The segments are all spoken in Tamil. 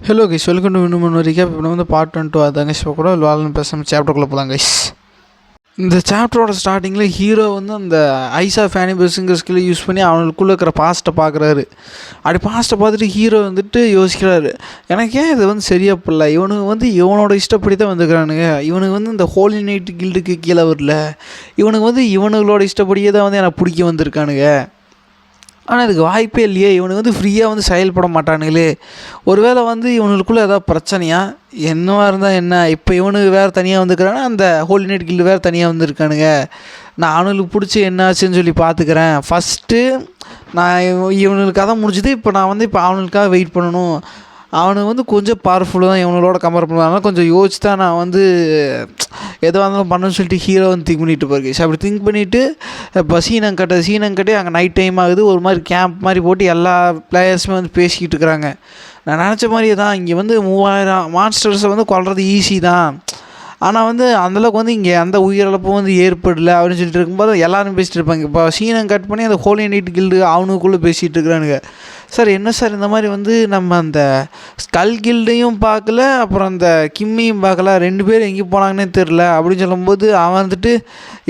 ஹலோ கைஸ் வெல்கம் டு இன்னும் ஒன்று வரைக்கும் இப்போ வந்து பார்ட் ஒன் டூ அதாங்க இப்போ கூட வாழன்னு பேசாமல் சாப்டருக்குள்ளே போகலாம் கைஸ் இந்த சாப்டரோட ஸ்டார்டிங்கில் ஹீரோ வந்து அந்த ஐசா ஃபேனிபர்ஸுங்கிற ஸ்கில்லை யூஸ் பண்ணி அவனுக்குள்ளே இருக்கிற பாஸ்ட்டை பார்க்குறாரு அப்படி பாஸ்ட்டை பார்த்துட்டு ஹீரோ வந்துட்டு யோசிக்கிறாரு. எனக்கு ஏன் இது வந்து சரியா பிள்ள இவனுக்கு வந்து இவனோட இஷ்டப்படி தான் வந்துக்கிறானுங்க. இவனுக்கு வந்து இந்த ஹோலி நைட் கில்டுக்கு கீழே வரல. இவனுக்கு வந்து இவனுங்களோட இஷ்டப்படியே தான் வந்து எனக்கு பிடிக்க வந்திருக்கானுங்க. ஆனால் இதுக்கு வாய்ப்பே இல்லையே. இவனுக்கு வந்து ஃப்ரீயாக வந்து செயல்பட மாட்டானுங்களே. ஒருவேளை வந்து இவனுக்குள்ளே ஏதாவது பிரச்சனையா? என்னவா இருந்தால் என்ன? இப்போ இவனுக்கு வேறு தனியாக வந்துக்கிறானா அந்த ஹோலி நைட் கில்டு வேறு தனியாக வந்திருக்கானுங்க. நான் அவனுக்கு பிடிச்சி என்ன ஆச்சுன்னு சொல்லி பார்த்துக்கிறேன் ஃபஸ்ட்டு நான் இவ- இவனுக்கு கதை முடிஞ்சது. இப்போ நான் வந்து இப்போ அவனுக்காக வெயிட் பண்ணணும். அவனுக்கு வந்து கொஞ்சம் பவர்ஃபுல்லாக தான் இவனோட கம்பேர் பண்ணுவாங்க கொஞ்சம் யோசிச்சு தான் நான் வந்து எதுவாக இருந்தாலும் பண்ணணும்னு சொல்லிட்டு ஹீரோ வந்து திங்க் பண்ணிட்டு போயிருக்கு ஸோ அப்படி திங்க் பண்ணிவிட்டு இப்போ சீனங்கட்டை சீனங்கட்டே அங்கே நைட் டைம் ஆகுது. ஒரு மாதிரி கேம்ப் மாதிரி போட்டு எல்லா பிளேயர்ஸுமே வந்து பேசிக்கிட்டு இருக்கிறாங்க. நான் நினச்ச மாதிரியே தான் இங்கே வந்து மூவாயிரம் மான்ஸ்டர்ஸை வந்து கொல்றது ஈஸி தான். ஆனால் வந்து அந்தளவுக்கு வந்து இங்கே அந்த உயிரிழப்பும் வந்து ஏற்படல அப்படின்னு சொல்லிட்டு இருக்கும்போது எல்லாரும் பேசிட்டு இருப்பாங்க. இப்போ சீனம் கட் பண்ணி அந்த ஹோலி நைட் கில்டு அவனுக்குள்ளே பேசிகிட்டு இருக்கிறானுங்க. சார் என்ன சார் இந்த மாதிரி வந்து நம்ம அந்த ஸ்கல் கில்டையும் பார்க்கல அப்புறம் அந்த கிம்மியும் பார்க்கல ரெண்டு பேரும் எங்கே போனாங்கன்னே தெரில அப்படின்னு சொல்லும்போது அவன் வந்துட்டு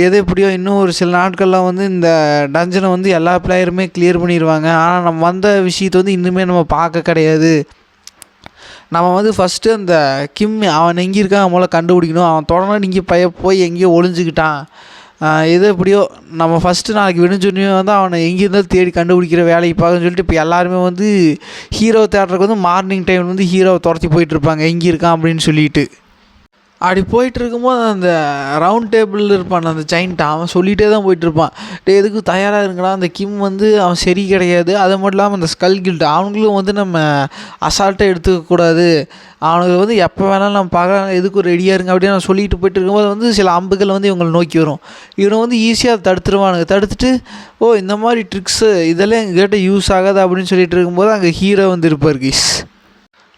எது எப்படியோ இன்னும் ஒரு சில நாட்கள்லாம் வந்து இந்த டஞ்சனை வந்து எல்லா பிளேயருமே கிளியர் பண்ணிடுவாங்க ஆனால் நம்ம வந்த விஷயத்தை வந்து இன்னுமே நம்ம பார்க்க கிடையாது. நம்ம வந்து ஃபஸ்ட்டு அந்த கிம் அவன் எங்கே இருக்கான் மூலம் கண்டுபிடிக்கணும். அவன் தொடர்ந்து இங்கே பைய போய் எங்கேயோ ஒளிஞ்சுக்கிட்டான். எது எப்படியோ நம்ம ஃபஸ்ட்டு நாளைக்கு விடிஞ்சோடனே வந்து அவனை எங்கேருந்தாலும் தேடி கண்டுபிடிக்கிற வேலையை பார்க்கணும்னு சொல்லிட்டு இப்போ எல்லாருமே வந்து ஹீரோ தேட்டருக்கு வந்து மார்னிங் டைம் வந்து ஹீரோவை துரத்தி போயிட்டுருப்பாங்க எங்கே இருக்கான் அப்படின்னு சொல்லிட்டு. அப்படி போயிட்டு இருக்கும்போது அந்த ரவுண்ட் டேபிளில் இருப்பான் அந்த ஜெயிண்ட் அவன் சொல்லிகிட்டே தான் போயிட்டுருப்பான். டே எதுக்கு தயாராக இருங்கடா? அந்த கிம் வந்து அவன் சரி கிடையாது. அது மட்டும் இல்லாமல் அந்த ஸ்கல் கில்ட் அவங்களும் வந்து நம்ம அசால்ட்டாக எடுத்துக்கக்கூடாது அவனுக்கு வந்து எப்போ வேணாலும் நம்ம பார்க்கலாம். எதுக்கும் ரெடியாக இருங்க அப்படின்னு நான் சொல்லிட்டு போயிட்டு இருக்கும்போது வந்து சில அம்புகள் வந்து இவங்களை நோக்கி வரும். இவனை வந்து ஈஸியாக தடுத்துருவானுங்க. தடுத்துட்டு ஓ இந்த மாதிரி ட்ரிக்ஸு இதெல்லாம் எங்ககிட்ட யூஸ் ஆகாது? அப்படின்னு சொல்லிட்டு இருக்கும்போது அங்கே ஹீரோ வந்து இருப்பார் கீஸ்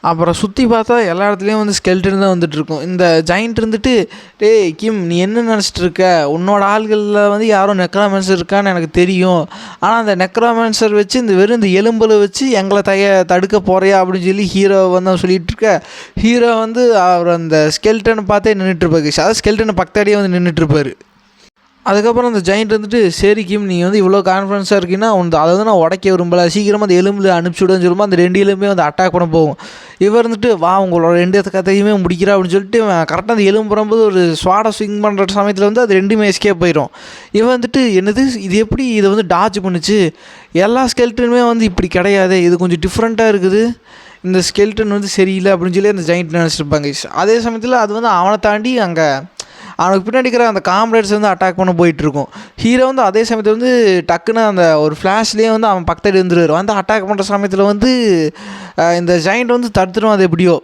அப்புறம் சுற்றி பார்த்தா எல்லா இடத்துலையும் வந்து ஸ்கெல்டன் தான் வந்துட்டுருக்கும் இந்த ஜாயிண்ட் இருந்துட்டு டேய் கிம் நீ என்ன நினச்சிட்டு இருக்க? உன்னோட ஆள்களில் வந்து யாரோ நெக்ராமன்சர் இருக்கான்னு எனக்கு தெரியும். ஆனால் அந்த நெக்ராமன்சர் வச்சு இந்த வெறும் இந்த எலும்பில் வச்சு எங்களை தய தடுக்க போறியா? அப்படின்னு சொல்லி ஹீரோ வந்து அவன் சொல்லிட்டு இருக்க. ஹீரோ வந்து அவர் அந்த ஸ்கெல்டனை பார்த்தே நின்றுட்டுருப்பாரு அதாவது ஸ்கெல்டனை பக்கத்தாடியே வந்து நின்றுட்டுருப்பாரு அதுக்கப்புறம் அந்த ஜெயிண்ட் வந்துட்டு சரி கிம் நீ வந்து இவ்வளோ கான்ஃபிடன்ஸாக இருக்கீங்கன்னா உன் அதை வந்து நான் உடைக்க விரும்பல. சீக்கிரமாக அந்த எலும்பில் அனுப்பிச்சி விடுன்னு சொல்லும்போது அந்த ரெண்டு எலும்பே வந்து அட்டாக் பண்ண போகும். இவர் வந்துட்டு வா உங்களோட ரெண்டு கதையுமே முடிக்கிறா அப்படின்னு சொல்லிட்டு கரெக்டாக அந்த எலும்பு போகும்போது ஒரு ஸ்வாடை ஸ்விங் பண்ணுற சமயத்தில் வந்து அது ரெண்டுமே எஸ்கேப் போயிடும் இவன் வந்துட்டு என்னது? இது எப்படி இதை வந்து டாச் பண்ணுச்சு? எல்லா ஸ்கெல்டனுமே வந்து இப்படி கிடையாது. இது கொஞ்சம் டிஃப்ரெண்ட்டாக இருக்குது. இந்த ஸ்கெல்டன் வந்து சரியில்லை அப்படின்னு சொல்லி அந்த ஜெயிண்ட் நினச்சிருப்பாங்க அதே சமயத்தில் அது வந்து அவனை தாண்டி அங்கே அவனுக்கு பின்னாடி இருக்கிற அந்த காம்ரேட்ஸ் வந்து அட்டாக் பண்ண போயிட்டுருக்கும். ஹீரோ வந்து அதே சமயத்தில் வந்து டக்குன்னு அந்த ஒரு ஃப்ளாஷ்லேயே வந்து அவன் பக்கத்தில் இருந்துருவார். வந்து அட்டாக் பண்ணுற சமயத்தில் வந்து இந்த ஜெயிண்ட் வந்து தடுத்துடும் அது எப்படியோ.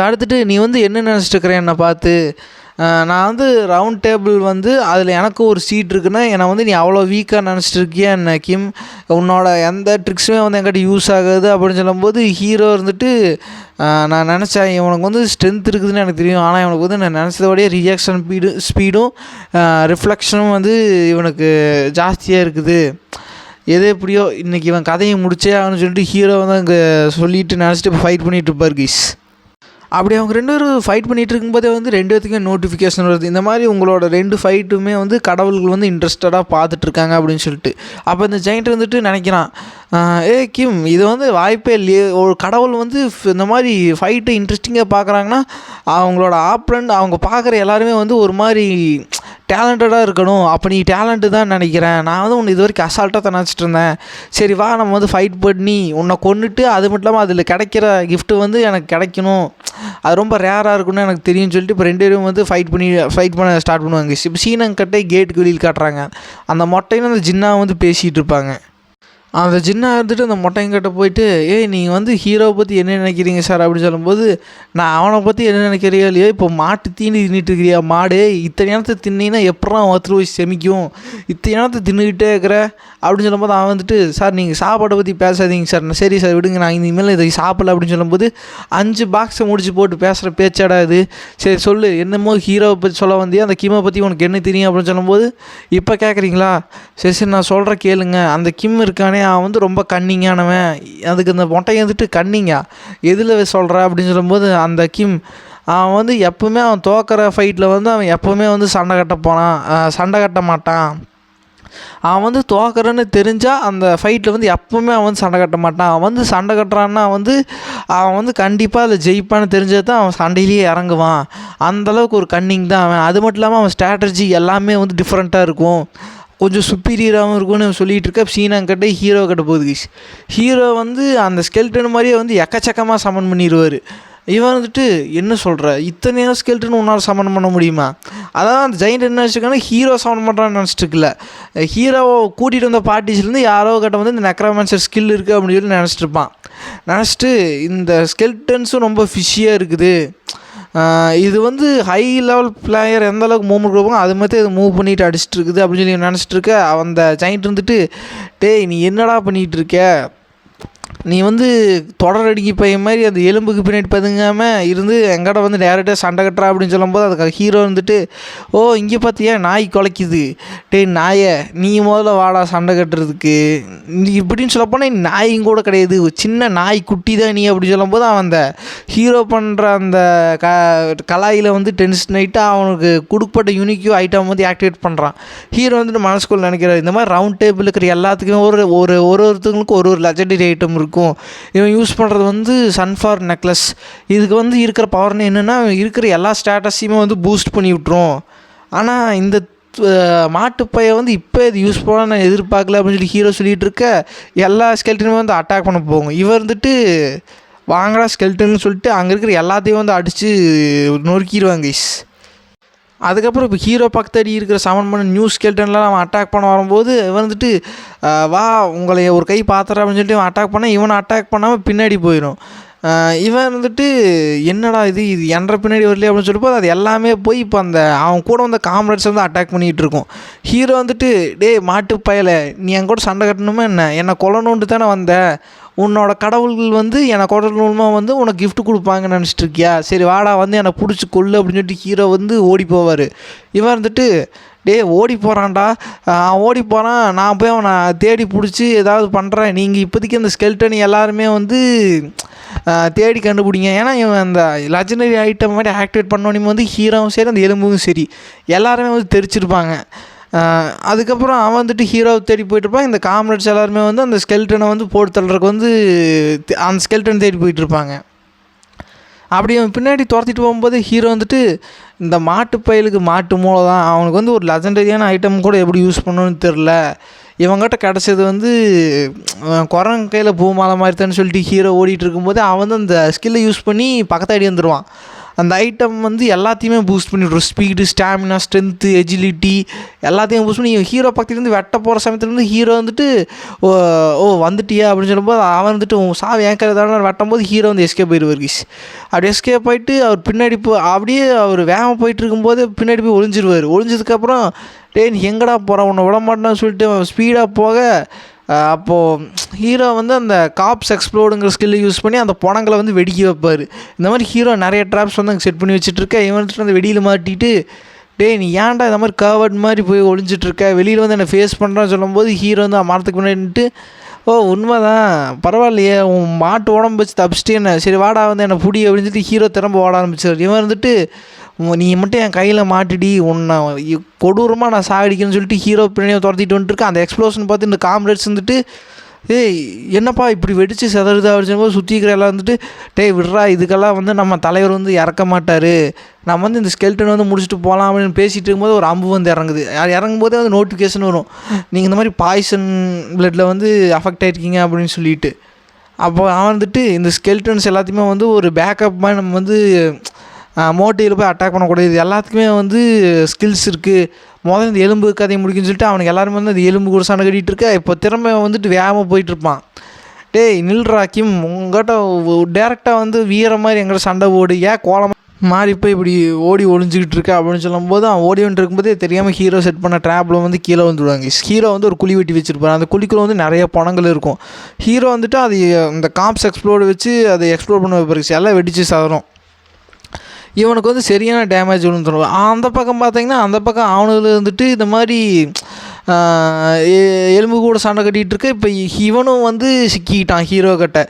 தடுத்துட்டு நீ வந்து என்ன நினச்சிட்டு இருக்கிற என்னை பார்த்து? நான் வந்து ரவுண்ட் டேபிள் வந்து அதில் எனக்கு ஒரு சீட் இருக்குன்னா என்னை வந்து நீ அவ்வளோ வீக்காக நினச்சிட்டு இருக்கியா என்ன கிம்? உன்னோட எந்த ட்ரிக்ஸுமே வந்து என்கிட்ட யூஸ் ஆகாது அப்படின்னு சொல்லும்போது ஹீரோ இருந்துட்டு நான் நினச்சேன் இவனுக்கு வந்து ஸ்ட்ரென்த் இருக்குதுன்னு எனக்கு தெரியும். ஆனால் இவனுக்கு வந்து நான் நினச்சதோடைய ரியாக்ஷன் ஸ்பீடு ஸ்பீடும் ரிஃப்ளெக்ஷனும் வந்து இவனுக்கு ஜாஸ்தியாக இருக்குது. எது எப்படியோ இன்றைக்கி இவன் கதையை முடிச்சே ஆகணும்னு சொல்லிட்டு ஹீரோ வந்து அங்கே சொல்லிட்டு நினச்சிட்டு ஃபைட் பண்ணிகிட்டு இருப்பார் கீஸ் அப்படி அவங்க ரெண்டு பேரும் ஃபைட் பண்ணிட்டு இருக்கும்போதே வந்து ரெண்டு பேத்துக்குமே நோட்டிஃபிகேஷன் வருது. இந்த மாதிரி உங்களோட ரெண்டு ஃபைட்டுமே வந்து கடவுள்கள் வந்து இன்ட்ரெஸ்டடாக பார்த்துட்டு இருக்காங்க அப்படின்னு சொல்லிட்டு. அப்போ இந்த ஜெயிண்ட் வந்துட்டு நினைக்கிறான் ஏ கிம் இது வந்து வாய்ப்பே இல்லையே. ஒரு கடவுள் வந்து இந்த மாதிரி ஃபைட்டு இன்ட்ரெஸ்டிங்காக பார்க்குறாங்கன்னா அவங்களோட ஆப்ரண்ட் அவங்க பார்க்குற எல்லாருமே வந்து ஒரு மாதிரி டேலண்டடாக இருக்கணும். அப்போ நீ டேலண்ட்டு தான் நினைக்கிறேன். நான் வந்து உன்னை இது வரைக்கும் அசால்ட்டாக தான் நினச்சிட்டு இருந்தேன். சரி வா நம்ம வந்து ஃபைட் பண்ணி உன்னை கொன்னுட்டு அது மட்டும் இல்லாமல் அதில் கிடைக்கிற கிஃப்ட்டு வந்து எனக்கு கிடைக்கணும். அது ரொம்ப ரேராக இருக்கும்னு எனக்கு தெரியும்னு சொல்லிட்டு இப்போ ரெண்டு பேரும் வந்து ஃபைட் பண்ணி ஃபைட் பண்ண ஸ்டார்ட் பண்ணுவாங்க. இப்போ சீனங்கட்டை கேட்டுக்கு வெளியில் காட்டுறாங்க. அந்த மொட்டையும் அந்த ஜின்னா வந்து பேசிகிட்டு இருப்பாங்க. அந்த ஜின்னாக இருந்துட்டு அந்த மொட்டையங்கிட்ட போயிட்டு ஏய் நீங்கள் வந்து ஹீரோவை பற்றி என்ன நினைக்கிறீங்க சார் அப்படின்னு சொல்லும்போது நான் அவனை பற்றி என்ன நினைக்கிறியா இல்லையோ இப்போ மாட்டு தீனி தின்னுட்டு இருக்கிறியா மாடு? இத்தனை நேரத்தை தின்னீங்கன்னா எப்படா ஒருத்தர் போய் செமிக்கும்? இத்தனை நேரத்தை தின்னுக்கிட்டே இருக்கிற? அப்படின்னு சொல்லும்போது அவன் வந்துட்டு சார் நீங்கள் சாப்பாடை பற்றி பேசாதீங்க சார் சரி சார் விடுங்க. நான் இனிமேல் இதை சாப்பிடல. அப்படின்னு சொல்லும்போது அஞ்சு பாக்ஸை முடிச்சு போட்டு பேசுகிற பேச்சாடா இது? சரி சொல்லு. என்னமோ ஹீரோவை பற்றி சொல்ல வந்தியா? அந்த கிம்மை பற்றி உனக்கு என்ன தெரியும்? அப்படின்னு சொல்லும்போது இப்போ கேட்குறீங்களா சரி சரி. நான் சொல்கிற கேளுங்க. அந்த கிம் இருக்கானே அவன் வந்து ரொம்ப கன்னிங்கானவன். அதுக்கு இந்த மொட்டை வந்துட்டு கன்னிங்கா? எதில் சொல்கிற அப்படின்னு சொல்லும்போது அந்த கிம் அவன் வந்து எப்போவுமே அவன் தோக்கிற ஃபைட்டில் வந்து அவன் எப்போவுமே வந்து சண்டை கட்ட போனான் சண்டை கட்ட மாட்டான். அவன் வந்து தோக்குறன்னு தெரிஞ்சால் அந்த ஃபைட்டில் வந்து எப்போவுமே அவன் வந்து சண்டை கட்ட மாட்டான். அவன் வந்து சண்டை கட்டுறான்னா வந்து அவன் வந்து கண்டிப்பாக அதில் ஜெயிப்பான்னு தெரிஞ்சது தான் அவன் சண்டையிலேயே இறங்குவான். அந்தளவுக்கு ஒரு கன்னிங் தான் அவன். அது மட்டும் இல்லாமல் அவன் ஸ்ட்ராட்டஜி எல்லாமே வந்து டிஃப்ரெண்ட்டாக இருக்கும். கொஞ்சம் சுப்பீரியராகவும் இருக்கும்னு சொல்லிகிட்டு இருக்க சீனாங்கிட்ட ஹீரோ கிட்ட போகுது கிஷ். ஹீரோ வந்து அந்த ஸ்கெல்டன் மாதிரியே வந்து எக்கச்சக்கமாக சமன் பண்ணிடுவார் இவன் வந்துட்டு என்ன சொல்கிற இத்தனையோ ஸ்கெல்டன் உன்னால் சமன் பண்ண முடியுமா? அதான் அந்த ஜெயிண்ட் என்ன வச்சுருக்காங்க ஹீரோ சமன் பண்ணுறான்னு நினச்சிட்டுருக்கல. ஹீரோவை கூட்டிகிட்டு வந்த பார்ட்டிஸ்லேருந்து யாரோ கிட்ட வந்து இந்த நெக்ரோமான்சர் ஸ்கில் இருக்குது அப்படின்னு சொல்லி நினச்சிட்டு இருப்பான். நினச்சிட்டு இந்த ஸ்கெல்டன்ஸும் ரொம்ப ஃபிஷியாக இருக்குது. இது வந்து ஹை லெவல் பிளேயர் எந்த அளவுக்கு மூவ்மெண்ட் கொடுப்பாங்க அது மாதிரி இது மூவ் பண்ணிட்டு அடிச்சிட்டு இருக்குது அப்படின்னு சொல்லி நினச்சிட்டு இருக்க. அந்த ஜெயிண்ட் இருந்துட்டு டேய் நீ என்னடா பண்ணிகிட்டு இருக்க? நீ வந்து தொடர் அடிக்கி பையன் மாதிரி அந்த எலும்புக்கு பின்னாடி பதுங்காமல் இருந்து எங்கட வந்து டேரெக்டாக சண்டை கட்டுறா அப்படின்னு சொல்லும்போது அதுக்கு ஹீரோ வந்துட்டு ஓ இங்கே பார்த்தியா நாய் குலைக்குது. டேய் நாயை நீ முதல்ல வாடா சண்டை கட்டுறதுக்கு. இப்படின்னு சொல்லப்போனால் நாயும் கூட கிடையாது. சின்ன நாய் குட்டி தான் நீ அப்படி சொல்லும்போது அவன் அந்த ஹீரோ பண்ணுற அந்த க கலாயில் வந்து டென்ஷன் ஆகிட்டு அவனுக்கு கொடுக்கப்பட்ட யூனிக்யூ ஐட்டம் வந்து ஆக்டிவேட் பண்ணுறான் ஹீரோ வந்துட்டு மனசுக்குள்ள நினைக்கிறார். இந்த மாதிரி ரவுண்ட் டேபிள் இருக்கிற எல்லாத்துக்குமே ஒரு ஒரு ஒரு ஒரு ஒரு லெஜண்டரி ஐட்டம் இருக்கும். இவன் யூஸ் பண்ணுறது வந்து சன்ஃபார் நெக்லஸ் இதுக்கு வந்து இருக்கிற பவர்னு என்னென்னா இருக்கிற எல்லா ஸ்டேட்டஸையுமே வந்து பூஸ்ட் பண்ணி விட்ரும் ஆனால் இந்த மாட்டுப்பையை வந்து இப்போ இது யூஸ் பண்ண நான் எதிர்பார்க்கல அப்படின்னு சொல்லி ஹீரோ சொல்லிகிட்டு இருக்க எல்லா ஸ்கெல்டனுமே வந்து அட்டாக் பண்ண போகும் இவர் வந்துட்டு வாங்கடா ஸ்கெல்டன்னு சொல்லிட்டு அங்கே இருக்கிற எல்லாத்தையும் வந்து அடித்து நொறுக்கிடுவாங்க இஸ் அதுக்கப்புறம் இப்போ ஹீரோ பக்கத்தடி இருக்கிற சமன் பண்ண நியூ ஸ்கெல்டன்லாம் அவன் அட்டாக் பண்ண வரும்போது வந்துட்டு வா உங்களை ஒரு கை பார்த்துறேன் அப்படின்னு சொல்லிட்டு இவன் அட்டாக் பண்ணால் இவனை அட்டாக் பண்ணாமல் பின்னாடி போயிடும் இவன் வந்துட்டு என்னடா இது? இது என்ற பின்னாடி வரலையே? அப்படின்னு சொல்லிட்டு அது எல்லாமே போய் இப்போ அந்த அவன் கூட வந்த காம்ரேட்ஸ் வந்து அட்டாக் பண்ணிகிட்டு இருக்கும். ஹீரோ வந்துட்டு டேய் மாட்டு பயல நீ என் கூட சண்டை கட்டணுமா என்ன? என்னை கொல்லணுன்ட்டு தானே வந்த. உன்னோட கடவுள்கள் வந்து என்னை கொல்லணுமா வந்து உனக்கு கிஃப்ட் கொடுப்பாங்கன்னு நினச்சிட்டு இருக்கியா? சரி வாடா வந்து என்னை பிடிச்சி கொள்ளு அப்படின்னு சொல்லிட்டு ஹீரோ வந்து ஓடி போவார். இவன் வந்துட்டு டேய் ஓடி போகிறான்டா அவன் ஓடி போகிறான் நான் போய் அவனை தேடி பிடிச்சி ஏதாவது பண்ணுறேன் நீங்கள் இப்போதைக்கு அந்த ஸ்கெல்டன் எல்லாருமே வந்து தேடி கண்டுபிடிங்க. ஏன்னா இவன் அந்த லெஜனரி ஐட்டம் மாதிரி ஆக்டிவேட் பண்ணோன்னே வந்து ஹீரோவும் சரி அந்த எலும்பும் சரி எல்லாருமே வந்து தெரிச்சிருப்பாங்க. அதுக்கப்புறம் அவன் வந்துட்டு ஹீரோவை தேடி போயிட்டுருப்பான் இந்த காம்ரேட்ஸ் எல்லாருமே வந்து அந்த ஸ்கெல்டனை வந்து போட்டு தள்ளுறதுக்கு வந்து அந்த ஸ்கெல்டன் தேடி போயிட்டு இருப்பாங்க. அப்படி அவன் பின்னாடி துரத்திட்டு போகும்போது ஹீரோ வந்துட்டு இந்த மாட்டு பயலுக்கு மாட்டு மூளை தான் அவனுக்கு வந்து ஒரு லெஜண்டரியான ஐட்டம் கூட எப்படி யூஸ் பண்ணணும்னு தெரில இவங்ககிட்ட கிடச்சது வந்து அஹ், குரங்கு கையில் பூமாலை மாதிரி தான் சொல்லிட்டு ஹீரோ ஓடிட்டு இருக்கும்போது அவன் வந்து அந்த ஸ்கில்லை யூஸ் பண்ணி பக்கத்தாடி வந்துடுவான் அந்த ஐட்டம் வந்து எல்லாத்தையுமே பூஸ்ட் பண்ணிவிடும் ஸ்பீடு ஸ்டாமினா ஸ்ட்ரென்த்து எஜிலிட்டி எல்லாத்தையும் பூஸ்ட் பண்ணி ஹீரோ பக்கத்துலேருந்து வெட்ட போகிற சமயத்துலேருந்து ஹீரோ வந்துட்டு ஓ ஓ வந்துட்டியா அப்படின்னு சொல்லும்போது அவன் வந்துட்டு உன் சாவி ஏங்கிறதான வெட்டும் போது ஹீரோ வந்து எஸ்கேப் போயிடுவார் கீஸ் அப்படி எஸ்கேப் போயிட்டு அவர் பின்னாடி போ அப்படியே அவர் வேகமாக போயிட்டு இருக்கும்போது பின்னாடி போய் ஒளிஞ்சிருவார். ஒளிஞ்சதுக்கப்புறம் டேய் எங்கடா போகிறான் உன்னை விட மாட்டேன்னு சொல்லிட்டு ஸ்பீடாக போக அப்போது ஹீரோ வந்து அந்த காப்ஸ் எக்ஸ்ப்ளோடுங்கிற ஸ்கில்லை யூஸ் பண்ணி அந்த பணங்களை வந்து வெடிக்க வைப்பார். இந்த மாதிரி ஹீரோ நிறைய ட்ராப்ஸ் வந்து அங்கே செட் பண்ணி வச்சுட்ருக்க. இவன் வந்துட்டு அந்த வெடியில் மாட்டிட்டு டேய் நீ ஏன்டா இந்த மாதிரி கவர்ட் மாதிரி போய் ஒளிஞ்சிட்ருக்க? வெளியில் வந்து என்னை ஃபேஸ் பண்ணுறான்னு சொல்லும்போது ஹீரோ வந்து மரத்துக்கு முன்னாடி ஓ உண்மை தான் பரவாயில்லையே. உன் மாட்டு உடம்பு வச்சு தப்பிச்சிட்டு என்ன சரி வாடா வந்து என்னை புடி அப்படின்னு சொல்லிட்டு ஹீரோ திரும்ப ஓட ஆரம்பிச்சார். இவன் வந்துட்டு நீ மட்டும் என் கையில் மாட்டிடி உன்னை கொடூரமாக நான் சாகடிக்கணும்னு சொல்லிட்டு ஹீரோ பிள்ளையை துரத்திட்டு வந்துட்டுருக்கேன். அந்த எக்ஸ்ப்ளோஷன் பார்த்து இந்த காம்ரேட்ஸ் வந்துட்டு ஏய் என்னப்பா இப்படி வெடிச்சு செதறுது அப்படின்னு போது சுற்றி இருக்கிற எல்லாம் வந்துட்டு டேய் விட்றா இதுக்கெல்லாம் வந்து நம்ம தலைவர் வந்து இறக்க மாட்டார். நம்ம வந்து இந்த ஸ்கெல்டன் வந்து முடிச்சுட்டு போகலாம் அப்படின்னு பேசிகிட்டு இருக்கும்போது ஒரு அம்பு வந்து இறங்குது. இறங்கும் போதே வந்து நோட்டிஃபிகேஷன் வரும். நீங்கள் இந்த மாதிரி பாய்சன் பிளட்டில் வந்து அஃபெக்ட் ஆகிருக்கீங்க அப்படின்னு சொல்லிட்டு. அப்போ அவன் வந்துட்டு இந்த ஸ்கெல்டன்ஸ் எல்லாத்தையுமே வந்து ஒரு பேக்கப் மாதிரி நம்ம வந்து மோட்டிவில் போய் அட்டாக் பண்ணக்கூடாது. இது எல்லாத்துக்குமே வந்து ஸ்கில்ஸ் இருக்குது முதல்ல இந்த எலும்பு கதையை முடிக்குன்னு சொல்லிட்டு அவனுக்கு எல்லாருமே வந்து அந்த எலும்பு கூட சண்டை கட்டிகிட்டு இருக்க. இப்போ திறமை வந்துட்டு வேகமாக போயிட்டுருப்பான் டேய் நில்ரா கிம் உங்கள்கிட்ட டேரெக்டாக வந்து வீர மாதிரி எங்கிட்ட சண்டை ஓடு ஏன் கோலம் மாறி போய் இப்படி ஓடி ஒளிஞ்சிக்கிட்டு இருக்க அப்படின்னு சொல்லும்போது அவன் ஓடி வந்துட்டு இருக்கும்போதே தெரியாமல் ஹீரோ செட் பண்ண ட்ராப்பில் வந்து கீழே வந்துடுவாங்க. ஹீரோ வந்து ஒரு குழி வெட்டி வச்சுருப்பார். அந்த குழிக்குள்ள வந்து நிறைய பணங்கள் இருக்கும். ஹீரோ வந்துட்டு அது இந்த காம்ஸ் எக்ஸ்ப்ளோர் வச்சு அதை எக்ஸ்ப்ளோர் பண்ண வைப்பாரு. எல்லாம் வெடிச்சு சதறும் இவனுக்கு வந்து சரியான டேமேஜ் விழுந்துடும் அந்த பக்கம் பார்த்தீங்கன்னா அந்த பக்கம் அவனுக்கு இருந்துட்டு இந்த மாதிரி எலும்பு கூட சண்டை கட்டிகிட்டு இருக்க. இப்போ இவனும் வந்து சிக்கிக்கிட்டான் ஹீரோ கிட்ட.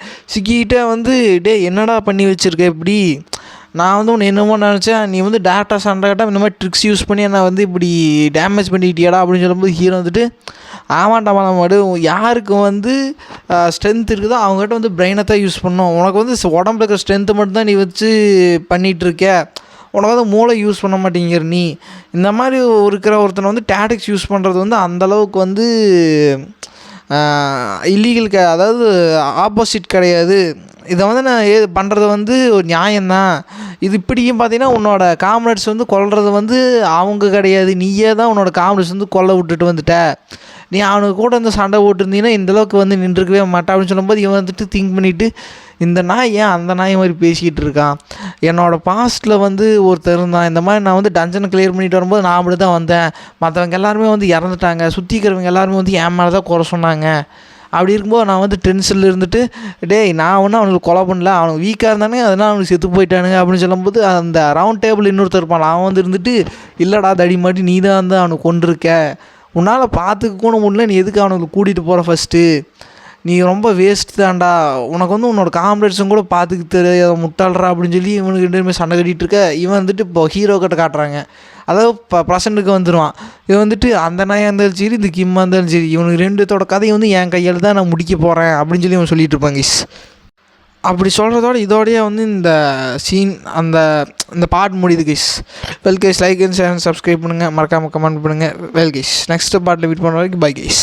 வந்து டேய் என்னடா பண்ணி வச்சுருக்க? இப்படி நான் வந்து உன்னை என்னமோ நினச்சேன். நீ வந்து டேரெக்டாக சண்டை கட்ட இந்த மாதிரி ட்ரிக்ஸ் யூஸ் பண்ணி என்னை வந்து இப்படி டேமேஜ் பண்ணிக்கிட்டியாடா அப்படின்னு சொல்லும்போது ஹீரோ வந்துட்டு ஆமாண்டா மாடு யாருக்கு வந்து ஸ்ட்ரென்த் இருக்குதோ அவங்ககிட்ட வந்து பிரெயினை தான் யூஸ் பண்ணணும் உனக்கு வந்து உடம்புல இருக்கிற ஸ்ட்ரென்த்து மட்டும் தான் நீ வச்சு பண்ணிகிட்டு இருக்க உனக்கு வந்து மூளை யூஸ் பண்ண மாட்டேங்கிற நீ. இந்த மாதிரி இருக்கிற ஒருத்தனை வந்து டேட்டிக்ஸ் யூஸ் பண்ணுறது வந்து அந்தளவுக்கு வந்து இல்லீகல் க அதாவது ஆப்போசிட் கிடையாது. இதை வந்து நான் ஏ பண்ணுறது வந்து ஒரு நியாயம்தான். இது இப்படியும் பார்த்தீங்கன்னா உன்னோட காம்ரேட்ஸ் வந்து கொல்றது வந்து அவங்க கிடையாது. நீயே தான் உன்னோட காம்ரேட்ஸ் வந்து கொல்ல விட்டுட்டு வந்துட்ட. நீ அவனுக்கு கூட இந்த சண்டை போட்டிருந்தீங்கன்னா இந்த அளவுக்கு வந்து நின்றுக்கவே மாட்டான் அப்படின்னு சொல்லும்போது இவன் வந்துட்டு திங்க் பண்ணிவிட்டு இந்த நாய் ஏன் அந்த நாய் மாதிரி பேசிக்கிட்டு இருக்கான் என்னோடய பாஸ்ட்டில் வந்து ஒருத்தர் இருந்தான். இந்த மாதிரி நான் வந்து டஞ்சனை கிளியர் பண்ணிட்டு வரும்போது நான் அப்படி தான் வந்தேன். மற்றவங்க எல்லாருமே வந்து இறந்துட்டாங்க. சுற்றி இருக்கிறவங்க எல்லாருமே வந்து என் மேலே தான் குறை சொன்னாங்க. அப்படி இருக்கும்போது நான் வந்து டென்ஷனில் இருந்துட்டு டேய் நான் ஒன்றும் அவனுக்கு கொலை பண்ணல. அவனுக்கு வீக்காக இருந்தானே அதனால் அவனுக்கு செத்து போயிட்டானுங்க அப்படின்னு சொல்லும்போது அந்த ரவுண்ட் டேபிள் இன்னொருத்தர் இருப்பான். அவன் வந்து இருந்துட்டு இல்லைடா தடி மாட்டி நீ தான் வந்து அவனுக்கு கொண்டிருக்க உன்னால் பார்த்துக்க கூட முடியல நீ எதுக்கு அவனுக்கு கூட்டிகிட்டு போகிற ஃபஸ்ட்டு நீ ரொம்ப வேஸ்ட் தான்டா. உனக்கு வந்து உன்னோட காம்ரேட்ஸும் கூட பார்த்துக்க தெரியாத முட்டாளரா அப்படின்னு சொல்லி இவனுக்கு ரெண்டு பேருமே சண்டை கட்டிகிட்டு இருக்க. இவன் வந்துட்டு இப்போ ஹீரோ கிட்ட காட்டுறாங்க. அதாவது இப்போ ப்ரெசண்ட்டுக்கு வந்துடுவான் இவன் வந்துட்டு அந்த நாயாக இருந்தாலும் சரி இந்த கிம்மாக இருந்தாலும் சரி இவனுக்கு ரெண்டுத்தோட கதையை வந்து என் கையால் தான் நான் முடிக்க போகிறேன் அப்படின்னு சொல்லி இவன் சொல்லிட்டு இருப்பாங்க இஸ் அப்படி சொல்கிறதோட இதோடய வந்து இந்த சீன் அந்த இந்த பாட் முடியுது guys well guys like and share subscribe பண்ணுங்கள் மறக்காமல் கமெண்ட் பண்ணுங்கள் வெல் கைஸ் நெக்ஸ்ட் பாட்டில் மீட் பண்ணுற வரைக்கும் பை கைஸ்